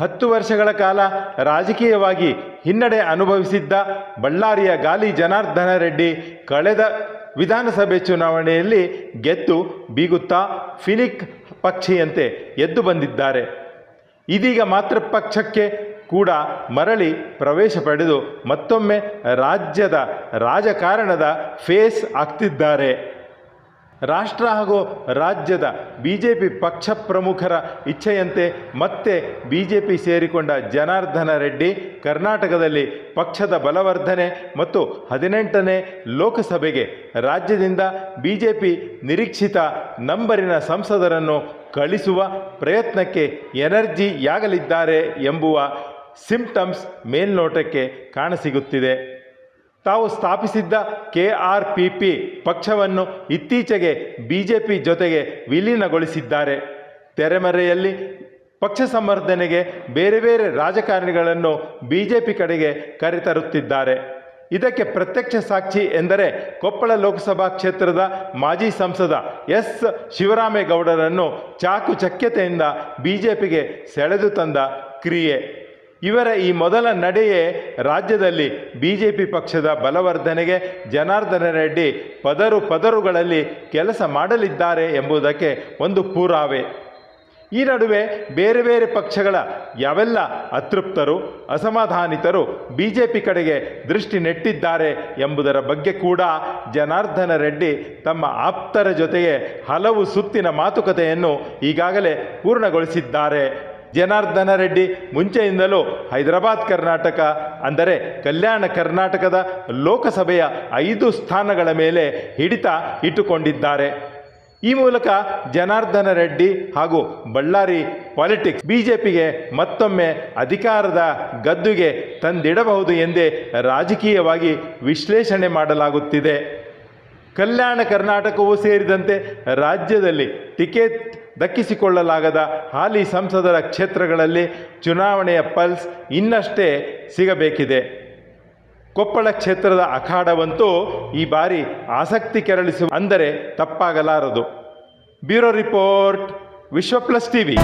ಹತ್ತು ವರ್ಷಗಳ ಕಾಲ ರಾಜಕೀಯವಾಗಿ ಹಿನ್ನಡೆ ಅನುಭವಿಸಿದ್ದ ಬಳ್ಳಾರಿಯ ಗಾಲಿ ಜನಾರ್ದನ ರೆಡ್ಡಿ ಕಳೆದ ವಿಧಾನಸಭೆ ಚುನಾವಣೆಯಲ್ಲಿ ಗೆದ್ದು ಬೀಗುತ್ತಾ ಫಿನಿಕ್ ಪಕ್ಷಿಯಂತೆ ಎದ್ದು ಬಂದಿದ್ದಾರೆ. ಇದೀಗ ಮಾತೃ ಪಕ್ಷಕ್ಕೆ ಕೂಡ ಮರಳಿ ಪ್ರವೇಶ ಪಡೆದು ಮತ್ತೊಮ್ಮೆ ರಾಜ್ಯದ ರಾಜಕಾರಣದ ಫೇಸ್ ಆಗ್ತಿದ್ದಾರೆ. ರಾಷ್ಟ್ರ ಹಾಗೂ ರಾಜ್ಯದ ಬಿ ಜೆ ಪಿ ಪಕ್ಷ ಪ್ರಮುಖರ ಇಚ್ಛೆಯಂತೆ ಮತ್ತೆ ಬಿ ಜೆ ಪಿ ಸೇರಿಕೊಂಡ ಜನಾರ್ದನ ರೆಡ್ಡಿ ಕರ್ನಾಟಕದಲ್ಲಿ ಪಕ್ಷದ ಬಲವರ್ಧನೆ ಮತ್ತು ಹದಿನೆಂಟನೇ ಲೋಕಸಭೆಗೆ ರಾಜ್ಯದಿಂದ ಬಿ ಜೆ ಪಿ ನಿರೀಕ್ಷಿತ ನಂಬರಿನ ಸಂಸದರನ್ನು ಕಳಿಸುವ ಪ್ರಯತ್ನಕ್ಕೆ ಎನರ್ಜಿಯಾಗಲಿದ್ದಾರೆ ಎಂಬುವ ಸಿಂಪ್ಟಮ್ಸ್ ಮೇಲ್ನೋಟಕ್ಕೆ ಕಾಣಸಿಗುತ್ತಿದೆ. ತಾವು ಸ್ಥಾಪಿಸಿದ್ದ ಕೆ ಆರ್ ಪಿ ಪಿ ಪಕ್ಷವನ್ನು ಇತ್ತೀಚೆಗೆ ಬಿ ಜೆ ಪಿ ಜೊತೆಗೆ ವಿಲೀನಗೊಳಿಸಿದ್ದಾರೆ. ತೆರೆಮರೆಯಲ್ಲಿ ಪಕ್ಷ ಸಂವರ್ಧನೆಗೆ ಬೇರೆ ಬೇರೆ ರಾಜಕಾರಣಿಗಳನ್ನು ಬಿ ಜೆ ಪಿ ಕಡೆಗೆ ಕರೆತರುತ್ತಿದ್ದಾರೆ. ಇದಕ್ಕೆ ಪ್ರತ್ಯಕ್ಷ ಸಾಕ್ಷಿ ಎಂದರೆ ಕೊಪ್ಪಳ ಲೋಕಸಭಾ ಕ್ಷೇತ್ರದ ಮಾಜಿ ಸಂಸದ ಎಸ್. ಶಿವರಾಮೇಗೌಡರನ್ನು ಚಾಕು ಚಕ್ಯತೆಯಿಂದ ಬಿ ಜೆ ಪಿಗೆ ಸೆಳೆದು ತಂದ ಕ್ರಿಯೆ. ಇವರ ಈ ಮೊದಲ ನಡೆಯೇ ರಾಜ್ಯದಲ್ಲಿ ಬಿ ಜೆ ಪಿ ಪಕ್ಷದ ಬಲವರ್ಧನೆಗೆ ಜನಾರ್ದನ ರೆಡ್ಡಿ ಪದರು ಪದರುಗಳಲ್ಲಿ ಕೆಲಸ ಮಾಡಲಿದ್ದಾರೆ ಎಂಬುದಕ್ಕೆ ಒಂದು ಪುರಾವೆ. ಈ ನಡುವೆ ಬೇರೆ ಬೇರೆ ಪಕ್ಷಗಳ ಯಾವೆಲ್ಲ ಅತೃಪ್ತರು, ಅಸಮಾಧಾನಿತರು ಬಿ ಜೆ ಪಿ ಕಡೆಗೆ ದೃಷ್ಟಿ ನೆಟ್ಟಿದ್ದಾರೆ ಎಂಬುದರ ಬಗ್ಗೆ ಕೂಡ ಜನಾರ್ದನ ರೆಡ್ಡಿ ತಮ್ಮ ಆಪ್ತರ ಜೊತೆಗೆ ಹಲವು ಸುತ್ತಿನ ಮಾತುಕತೆಯನ್ನು ಈಗಾಗಲೇ ಪೂರ್ಣಗೊಳಿಸಿದ್ದಾರೆ. ಜನಾರ್ದನ ರೆಡ್ಡಿ ಮುಂಚೆಯಿಂದಲೂ ಹೈದರಾಬಾದ್ ಕರ್ನಾಟಕ, ಅಂದರೆ ಕಲ್ಯಾಣ ಕರ್ನಾಟಕದ ಲೋಕಸಭೆಯ ಐದು ಸ್ಥಾನಗಳ ಮೇಲೆ ಹಿಡಿತ ಇಟ್ಟುಕೊಂಡಿದ್ದಾರೆ. ಈ ಮೂಲಕ ಜನಾರ್ದನ ರೆಡ್ಡಿ ಹಾಗೂ ಬಳ್ಳಾರಿ ಪಾಲಿಟಿಕ್ಸ್ ಬಿಜೆಪಿಗೆ ಮತ್ತೊಮ್ಮೆ ಅಧಿಕಾರದ ಗದ್ದುಗೆ ತಂದಿಡಬಹುದು ಎಂದೇ ರಾಜಕೀಯವಾಗಿ ವಿಶ್ಲೇಷಣೆ ಮಾಡಲಾಗುತ್ತಿದೆ. ಕಲ್ಯಾಣ ಕರ್ನಾಟಕವೂ ಸೇರಿದಂತೆ ರಾಜ್ಯದಲ್ಲಿ ಟಿಕೆಟ್ ದಕ್ಕಿಸಿಕೊಳ್ಳಲಾಗದ ಹಾಲಿ ಸಂಸದರ ಕ್ಷೇತ್ರಗಳಲ್ಲಿ ಚುನಾವಣೆಯ ಪಲ್ಸ್ ಇನ್ನಷ್ಟೇ ಸಿಗಬೇಕಿದೆ. ಕೊಪ್ಪಳ ಕ್ಷೇತ್ರದ ಅಖಾಡವಂತೂ ಈ ಬಾರಿ ಆಸಕ್ತಿ ಕೆರಳಿಸುವ ಅಂದರೆ ತಪ್ಪಾಗಲಾರದು. Bureau report, Vishwa plus TV.